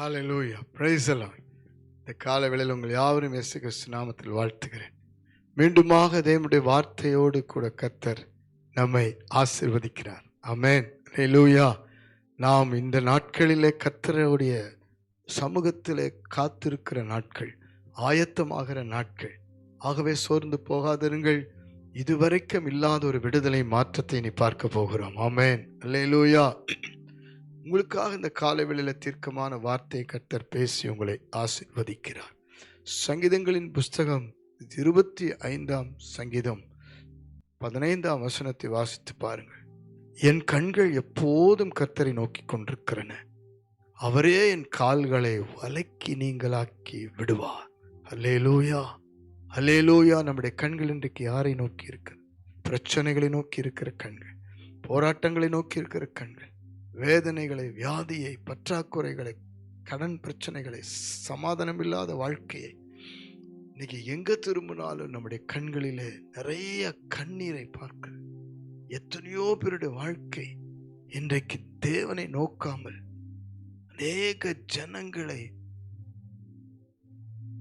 ஹalleluya லூயா the இந்த கால வேளையில் உங்கள் யாவரும் இயேசு கிறிஸ்து நாமத்தில் வாழ்த்துகிறேன். மீண்டுமாக தேவனுடைய வார்த்தையோடு கூட கத்தர் நம்மை ஆசீர்வதிக்கிறார். ஆமென் லூயா நாம் இந்த நாட்களிலே கர்த்தருடைய சமூகத்திலே காத்திருக்கிற நாட்கள் ஆயத்தமாகிற நாட்கள். ஆகவே சோர்ந்து போகாதிருங்கள். இதுவரைக்கும் இல்லாத ஒரு விடுதலை மாற்றத்தை நீ பார்க்க போகிறோம். ஆமென் அல்லேலூயா உங்களுக்காக இந்த காலவெளியில் தீர்க்கமான வார்த்தையை கர்த்தர் பேசி உங்களை ஆசிர்வதிக்கிறார். சங்கீதங்களின் புஸ்தகம் இருபத்தி ஐந்தாம் சங்கீதம் பதினைந்தாம் வசனத்தை வாசித்து பாருங்கள். என் கண்கள் எப்போதும் கர்த்தரை நோக்கி கொண்டிருக்கிறன அவரே என் கால்களை வலைக்கு நீங்களாக்கி விடுவார். அல்லேலூயா. அல்லேலூயா. நம்முடைய கண்கள் இன்றைக்கு யாரை நோக்கி இருக்கிறது பிரச்சனைகளை நோக்கி இருக்கிற கண்கள் போராட்டங்களை நோக்கி இருக்கிற கண்கள். வேதனைகளை வியாதியை பற்றாக்குறைகளை கடன் பிரச்சனைகளை சமாதானமில்லாத வாழ்க்கையை இன்னைக்கு எங்கே திரும்பினாலும் நம்முடைய கண்களிலே நிறைய கண்ணீரை பார்க்க எத்தனையோ பேருடைய வாழ்க்கை இன்றைக்கு தேவனை நோக்காமல் அநேக ஜனங்களை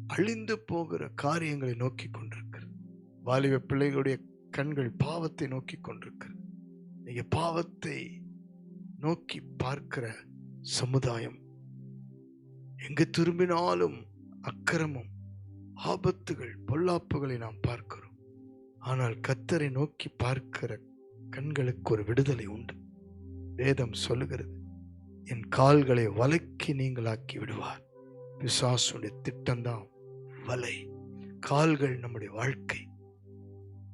அழிந்து போகிற காரியங்களை நோக்கி கொண்டிருக்கிறது. வாலிப பிள்ளைகளுடைய கண்கள் பாவத்தை நோக்கி கொண்டிருக்கிறது. நீங்க பாவத்தை நோக்கி பார்க்கிற சமுதாயம். எங்கு திரும்பினாலும் அக்கிரமம் ஆபத்துகள் பொல்லாப்புகளை நாம் பார்க்கிறோம். ஆனால் கத்தரை நோக்கி பார்க்கிற கண்களுக்கு ஒரு விடுதலை உண்டு. வேதம் சொல்லுகிறது என் கால்களை வலைக்கு நீங்களாக்கி விடுவார். பிசாசுடைய திட்டம்தான் வலை. கால்கள் நம்முடைய வாழ்க்கை.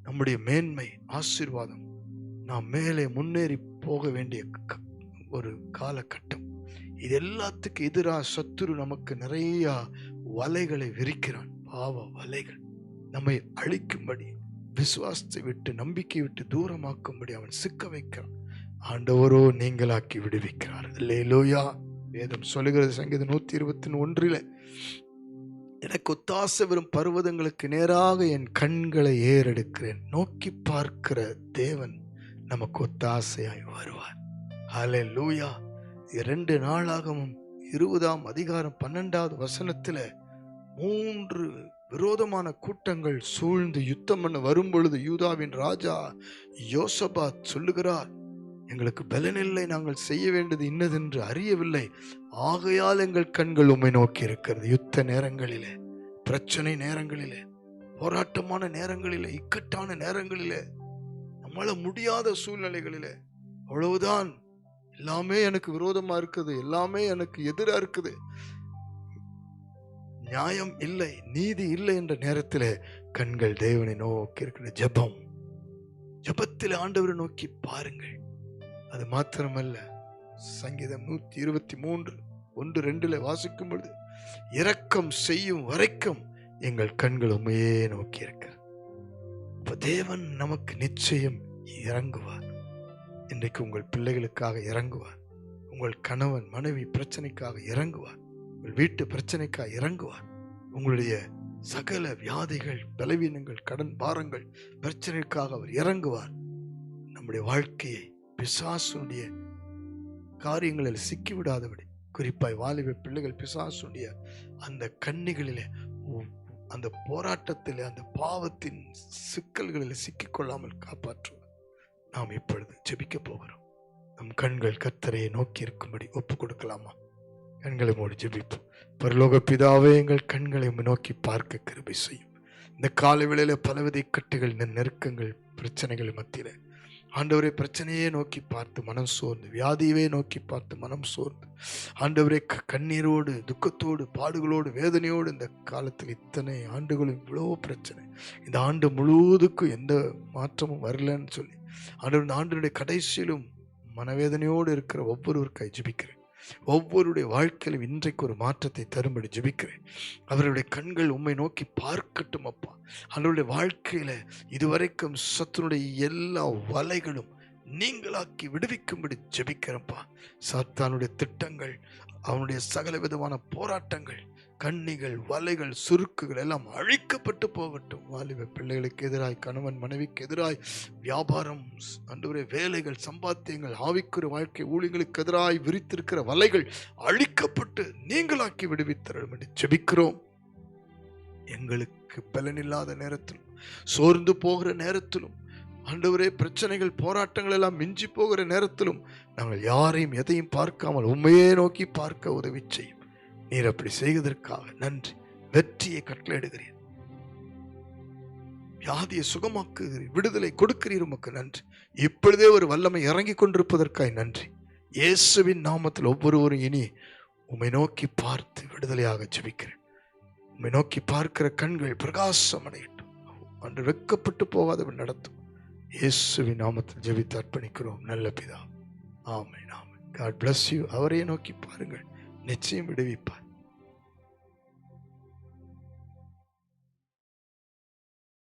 நம்முடைய மேன்மை ஆசீர்வாதம். நாம் மேலே முன்னேறி போக வேண்டிய க- ஒரு காலகட்டம். இது எல்லாத்துக்கு எதிராக சத்துரு நமக்கு நிறைய வலைகளை விரிக்கிறான். பாவ வலைகள். நம்மை அழிக்கும்படி விசுவாசத்தை விட்டு நம்பிக்கை விட்டு தூரமாக்கும்படி அவன் சிக்க வைக்கிறான். ஆண்டவரோ நீங்களாக்கி விடுவிக்கிறார். லேலோயா வேதம் சொல்லுகிறது சங்கீதம் நூத்தி இருபத்தி ஒன்றில் எனக்கு ஒத்தாசை வரும் பர்வதங்களுக்கு நேராக என் கண்களை ஏறெடுக்கிறேன். நோக்கி பார்க்கிற தேவன் நமக்கு ஒத்தாசையாய் வருவார். ஹலே லூயா இரண்டு நாளாகவும் இருபதாம் அதிகாரம் பன்னெண்டாவது வசனத்தில் மூன்று விரோதமான கூட்டங்கள் சூழ்ந்து யுத்தம் பண்ண வரும்பொழுது யூதாவின் ராஜா யோசபாத் சொல்லுகிறார் எங்களுக்கு பலனில்லை நாங்கள் செய்ய வேண்டியது இன்னதென்று அறியவில்லை. ஆகையால் எங்கள் கண்கள் உம்மை நோக்கி இருக்கிறது. யுத்த நேரங்களிலே பிரச்சனை நேரங்களிலே போராட்டமான நேரங்களிலே இக்கட்டான நேரங்களிலே நம்மளால முடியாத சூழ்நிலைகளிலே அவ்வளவுதான். எல்லாமே எனக்கு விரோதமா இருக்குது. எல்லாமே எனக்கு எதிராக இருக்குது. நியாயம் இல்லை நீதி இல்லை என்ற நேரத்தில் கண்கள் தேவனை நோக்கி இருக்கிற ஜெபம். ஜெபத்தில் ஆண்டவரை நோக்கி பாருங்கள். அது மாத்திரமல்ல சங்கீதம் நூத்தி இருபத்தி மூன்று ஒன்று ரெண்டுல வாசிக்கும் பொழுது இரக்கம் செய்யும் வரைக்கும் எங்கள் கண்கள் உண்மையே நோக்கி இருக்கிறது. தேவன் நமக்கு நிச்சயம் இறங்குவார். இன்றைக்கு உங்கள் பிள்ளைகளுக்காக இறங்குவார். உங்கள் கணவன் மனைவி பிரச்சனைக்காக இறங்குவார். உங்கள் வீட்டு பிரச்சனைக்காக இறங்குவார். உங்களுடைய சகல வியாதிகள் பலவீனங்கள் கடன் பாரங்கள் பிரச்சனைக்காக அவர் இறங்குவார். நம்முடைய வாழ்க்கையை பிசாசுடைய காரியங்களில் சிக்கிவிடாதபடி குறிப்பாய் வாலிப பிள்ளைகள் பிசாசுடைய அந்த கண்ணிகளிலே உ- அந்த போராட்டத்தில் அந்த பாவத்தின் சிக்கல்களில் சிக்கிக்கொள்ளாமல் காப்பாற்றுவார். நாம் இப்பொழுது ஜெபிக்க போகிறோம். நம் கண்கள் கத்தரையை நோக்கி இருக்கும்படி ஒப்பு கொடுக்கலாமா? கண்களை மூடி ஜெபிப்போம். பரலோக பிதாவே எங்கள் கண்களை நோக்கி பார்க்க கிருபை செய்யும். இந்த கால வேளையில் பலவித இக்கட்டுகள் இந்த நெருக்கங்கள் பிரச்சனைகள் மத்தியில். ஆண்டவரே பிரச்சனையே நோக்கி பார்த்து மனம் சோர்ந்து வியாதியவே நோக்கி பார்த்து மனம் சோர்ந்து. ஆண்டவரே க- கண்ணீரோடு துக்கத்தோடு பாடுகளோடு வேதனையோடு இந்த காலத்தில் இத்தனை ஆண்டுகளும் இவ்வளோ பிரச்சனை. இந்த ஆண்டு முழுவதுக்கும் எந்த மாற்றமும் வரலன்னு சொல்லி ஆண்டு ஆண்டனுடைய கடைசியிலும் மனவேதனையோடு இருக்கிற ஒவ்வொருவருக்காய் ஜெபிக்கிறேன். ஒவ்வொருடைய வாழ்க்கையிலும் இன்றைக்கு ஒரு மாற்றத்தை தரும்படி ஜபிக்கிறேன். அவருடைய கண்கள் உம்மை நோக்கி பார்க்கட்டும் அப்பா. அவருடைய வாழ்க்கையில் இதுவரைக்கும் சத்துருடைய எல்லா வலைகளும் நீங்களாக்கி விடுவிக்கும்படி ஜபிக்கிறப்பா சாத்தானுடைய திட்டங்கள் அவனுடைய சகல விதமான போராட்டங்கள் கண்ணிகள் வலைகள் சுருக்குகள் எல்லாம் அழிக்கப்பட்டு போகட்டும். வாலிப பிள்ளைகளுக்கு எதிராய் கணவன் மனைவிக்கு எதிராய் வியாபாரம் அன்றுவரே வேலைகள் சம்பாத்தியங்கள் ஆவிக்குற வாழ்க்கை ஊழியங்களுக்கு எதிராய் விரித்திருக்கிற வலைகள் அழிக்கப்பட்டு நீங்களாக்கி விடுவித்தரும் என்று ஜெபிக்கிறோம் எங்களுக்கு பலனில்லாத நேரத்திலும் சோர்ந்து போகிற நேரத்திலும் ஆண்டவரே பிரச்சனைகள் போராட்டங்கள் எல்லாம் மிஞ்சி போகிற நேரத்திலும் நாங்கள் யாரையும் எதையும் பார்க்காமல் உண்மையே நோக்கி பார்க்க உதவி செய்யும் நீர் அப்படி செய்வதற்காக நன்றி. வெற்றியை கட்டளையிடுகிறீர். வியாதியை சுகமாக்குகிறீர். விடுதலை கொடுக்கிறீர் உமக்கு நன்றி. இப்பொழுதே ஒரு வல்லமை இறங்கி கொண்டிருப்பதற்காய் நன்றி. இயேசுவின் நாமத்தில் ஒவ்வொருவரும் இனி உம்மை நோக்கி பார்த்து விடுதலையாக ஜெபிக்கிறேன். உம்மை நோக்கி பார்க்கிற கண்கள் பிரகாசம் அடையட்டும். அன்று வெக்கப்பட்டு போகாதவன் நடத்தும். இயேசுவின் நாமத்தில் ஜெபித்து அர்ப்பணிக்கிறோம். நல்ல பிதா. ஆமை ஆமென். காட் பிளஸ் யூ அவரையே நோக்கி பாருங்கள். நிச்சயம் விடுவிப்பார்.